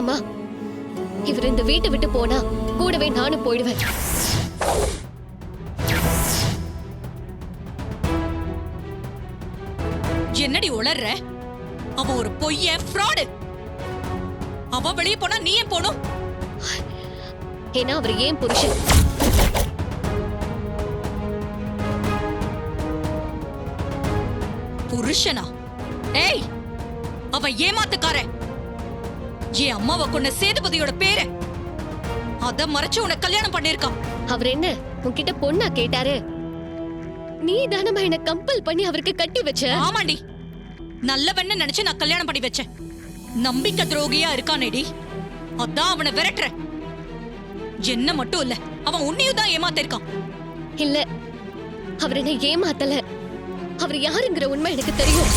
அம்மா இவர் இந்த வீட்டை விட்டு போனா கூடவே நானும் போயிடுவேன். என்னடி உளர்ற? அவன் ஒரு பொய்ய ஃப்ராடு. அவன் வெளியே போனா நீ ஏன் போகணும் ஏன்னா அவர் ஏன் புருஷன்? புருஷனா? ஏய் அவன் ஏமாத்துக்காரன். என் அம்மாவை கொண்ட சேதுபதியோட பேரு அத மறைச்சு உன்னை கல்யாணம் பண்ணிருக்கான் அவர் என்ன உன்கிட்ட பொண்ணா கேட்டாரு? நீ தானம்மா என்ன கம்பல் பண்ணி அவருக்கு கட்டி வச்ச? ஆமாண்டி. நல்லவன்னு நினைச்சு நான் கல்யாணம் பண்ணி வச்சேன். நம்பிக்கை துரோகியா இருக்கானேடி. அதான் அவனை விரட்டுற. என்ன மட்டும் இல்ல அவன் உன்னையும் தான் ஏமாத்திருக்கான். இல்ல அவர் என்ன ஏமாத்தல. அவர் யாருங்கிற உண்மை எனக்கு தெரியும்.